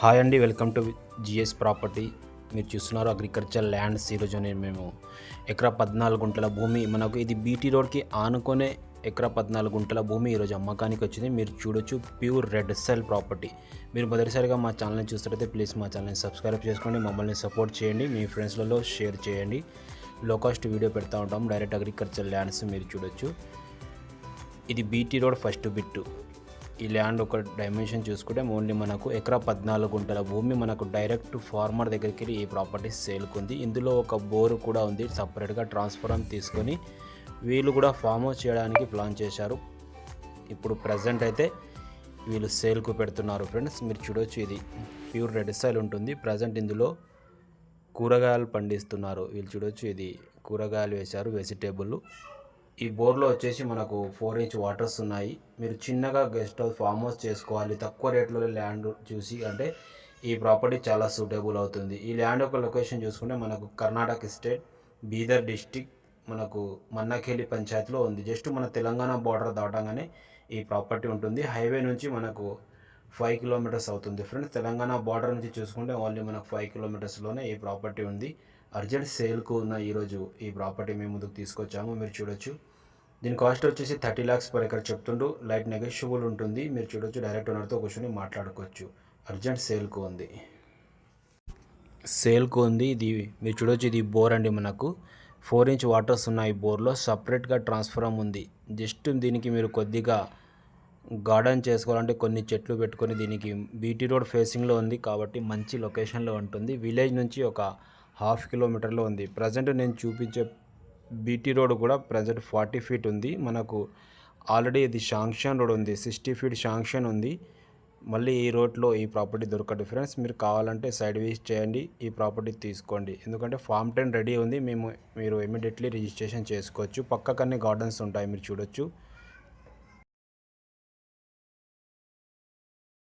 Hi అండి welcome to GS property. మీరు చూస్తున్నారు అగ్రికల్చర్ ల్యాండ్స్. ఈరోజు నేను మేము ఎకరా పద్నాలుగు గుంటల భూమి మనకు ఇది బీటీ రోడ్కి ఆనుకునే ఎకరా పద్నాలుగు గుంటల భూమి ఈరోజు అమ్మకానికి వచ్చింది. మీరు చూడొచ్చు ప్యూర్ రెడ్ సెల్ ప్రాపర్టీ. మీరు మొదటిసారిగా మా ఛానల్ని చూస్తున్నట్లయితే ప్లీజ్ మా ఛానల్ని సబ్స్క్రైబ్ చేసుకోండి మమ్మల్ని సపోర్ట్ చేయండి మీ ఫ్రెండ్స్లలో షేర్ చేయండి. లో కాస్ట్ వీడియో పెడతా ఉంటాం డైరెక్ట్ అగ్రికల్చర్ ల్యాండ్స్ మీరు చూడొచ్చు. ఇది బీటీ రోడ్ ఫస్ట్ బిట్టు. ఈ ల్యాండ్ ఒక డైమెన్షన్ చూసుకుంటే ఓన్లీ మనకు ఎకరా పద్నాలుగు గుంటల భూమి మనకు డైరెక్ట్ ఫార్మర్ దగ్గరికి వెళ్ళి ఈ ప్రాపర్టీ సేల్కుంది ఇందులో ఒక బోరు కూడా ఉంది. సపరేట్గా ట్రాన్స్ఫార్మ్ తీసుకొని వీళ్ళు కూడా ఫామ్ హౌస్ చేయడానికి ప్లాన్ చేశారు. ఇప్పుడు ప్రజెంట్ అయితే వీళ్ళు సేల్కు పెడుతున్నారు ఫ్రెండ్స్. మీరు చూడొచ్చు ఇది. ప్యూర్ రెడ్ స్టైల్ ఉంటుంది. ప్రజెంట్ ఇందులో కూరగాయలు పండిస్తున్నారు. వీళ్ళు చూడొచ్చు ఇది. కూరగాయలు వేశారు వెజిటేబుల్ ఈ బోర్లో వచ్చేసి మనకు ఫోర్ ఇంచ్ వాటర్స్ ఉన్నాయి. మీరు చిన్నగా గెస్ట్ హౌస్ ఫామ్ హౌస్ చేసుకోవాలి. తక్కువ రేట్లో ల్యాండ్ చూసి అంటే ఈ ప్రాపర్టీ చాలా సూటబుల్ అవుతుంది. ఈ ల్యాండ్ యొక్క లొకేషన్ చూసుకుంటే మనకు కర్ణాటక స్టేట్ బీదర్ డిస్టిక్ మనకు మన్నఖేలి పంచాయతీలో ఉంది. జస్ట్ మన తెలంగాణ బార్డర్ దాటంగానే ఈ ప్రాపర్టీ ఉంటుంది. హైవే నుంచి మనకు ఫైవ్ కిలోమీటర్స్ అవుతుంది. ఫ్రెండ్స్ తెలంగాణ బార్డర్ నుంచి చూసుకుంటే ఓన్లీ మనకు ఫైవ్ కిలోమీటర్స్లోనే ఈ ప్రాపర్టీ ఉంది. అర్జెంట్ సేల్కు ఉన్న ఈరోజు ఈ ప్రాపర్టీ మేము ముందుకు తీసుకొచ్చాము మీరు చూడొచ్చు. దీని కాస్ట్ వచ్చేసి థర్టీ ల్యాక్స్ పర్ ఎకర్ చెప్తుండు. లైట్ నెగోషియబుల్ ఉంటుంది మీరు చూడొచ్చు డైరెక్ట్ ఓనర్తో కూర్చొని మాట్లాడుకోవచ్చు. అర్జెంట్ సేల్కు ఉంది. సేల్కు ఉంది ఇది మీరు చూడొచ్చు ఇది బోర్ అండి మనకు. ఫోర్ ఇంచ్ వాటర్స్ ఉన్నాయి బోర్లో సపరేట్గా ట్రాన్స్ఫార్మ్ ఉంది. జస్ట్ దీనికి మీరు కొద్దిగా గార్డెన్ చేసుకోవాలంటే కొన్ని చెట్లు పెట్టుకొని దీనికి బీటీ రోడ్ ఫేసింగ్లో ఉంది కాబట్టి మంచి లొకేషన్లో ఉంటుంది. విలేజ్ నుంచి ఒక హాఫ్ కిలోమీటర్లో ఉంది. ప్రజెంట్ నేను చూపించే బీటీ రోడ్ కూడా ప్రజెంట్ ఫార్టీ ఫీట్ ఉంది. మనకు ఆల్రెడీ ఇది శాంక్షన్ రోడ్ ఉంది. సిక్స్టీ ఫీట్ శాంక్షన్ ఉంది. మళ్ళీ ఈ రోడ్లో ఈ ప్రాపర్టీ దొరకదు. ఫ్రెండ్స్ మీరు కావాలంటే సైడ్ వేస్ చేయండి. ఈ ప్రాపర్టీ తీసుకోండి. ఎందుకంటే ఫామ్ టెన్ రెడీ ఉంది. మేము మీరు ఇమీడియట్లీ రిజిస్ట్రేషన్ చేసుకోవచ్చు. పక్కకన్నీ గార్డెన్స్ ఉంటాయి. మీరు చూడొచ్చు.